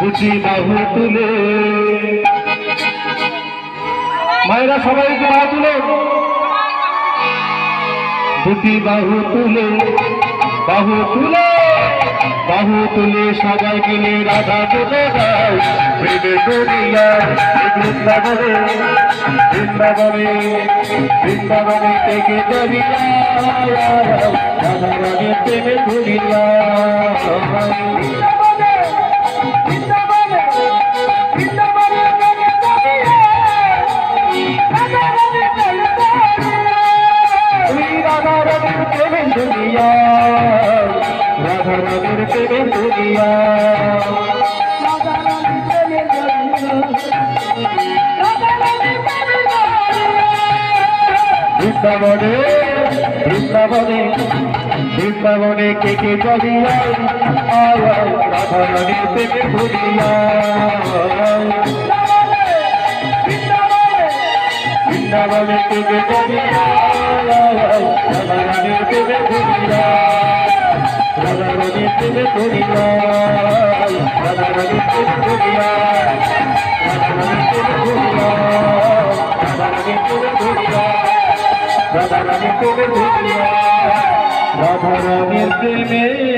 দুটি বাহু তুলে। মায়েরা সবাই একটু তুলে। দুটি বাহু তুলে বাহু তুলে। বাহু তুলে সবাই মিলে রাধা যায় প্রেমে দরিয়া বৃন্দাবনে বৃন্দাবনে বৃন্দাবনে থেকে রাধা প্রেমে তুই প্রেমে দুনিয়া বৃন্দাবনে বৃন্দাবনে বৃন্দাবনে কে কে চলিয়া আয় রাধা রাধের বৃন্দাবনে কে কে চলিয়া প্রেমে দুনিয়া রাধা রাধের প্রেমে দুনিয়া রাধা রাধের প্রেমে দুনিয়া রাধা রাধের প্রেমে দুনিয়া রাধা রাধের প্রেমে